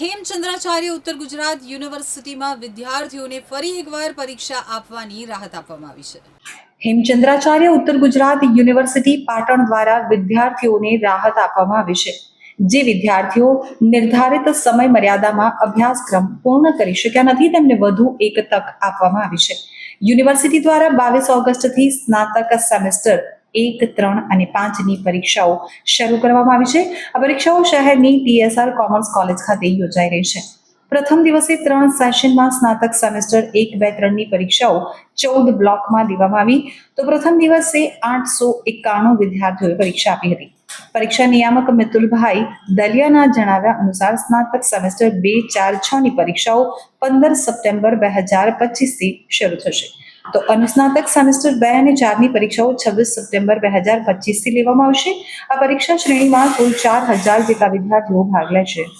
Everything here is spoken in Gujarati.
હેમચંદ્રાચાર્ય ઉત્તર ગુજરાત યુનિવર્સિટીમાં વિદ્યાર્થીઓને ફરી એકવાર પરીક્ષા આપવાની રાહત આપવામાં આવી છે. હેમચંદ્રાચાર્ય ઉત્તર ગુજરાત યુનિવર્સિટી પાટણ દ્વારા વિદ્યાર્થીઓને રાહત આપવામાં આવી છે, જે વિદ્યાર્થીઓ નિર્ધારિત સમય મર્યાદામાં અભ્યાસક્રમ પૂર્ણ કરી શક્યા નથી, તેમને વધુ એક તક આપવામાં આવી છે. યુનિવર્સિટી દ્વારા બાવીસ ઓગસ્ટથી સ્નાતક સેમેસ્ટર એક, ત્રણ અને પાંચની પરીક્ષાઓ શરૂ કરવામાં આવી છે. આ પરીક્ષાઓ શહેરની ટીએસઆર કોમર્સ કોલેજ ખાતે યોજાઈ રહી છે. પ્રથમ દિવસે ત્રણ સેશનમાં સ્નાતક સેમેસ્ટર એક, બે, ત્રણની પરીક્ષાઓ ચૌદ બ્લોકમાં લેવામાં આવી. તો પ્રથમ દિવસે આઠસો એકાણું વિદ્યાર્થીઓએ પરીક્ષા આપી હતી. પરીક્ષા નિયામક મિતુલભાઈ દલિયાના જણાવ્યા અનુસાર સ્નાતક સેમેસ્ટર બે, ચાર, છ ની પરીક્ષાઓ પંદર સપ્ટેમ્બર બે હજાર પચીસથી શરૂ થશે. તો અનુસ્નાતક સેમેસ્ટર બે અને ચારની પરીક્ષાઓ છવ્વીસ સપ્ટેમ્બર બે હજાર પચીસથી લેવામાં આવશે. આ પરીક્ષા શ્રેણીમાં કુલ ચાર હજાર જેટલા વિદ્યાર્થીઓ ભાગ લેશે.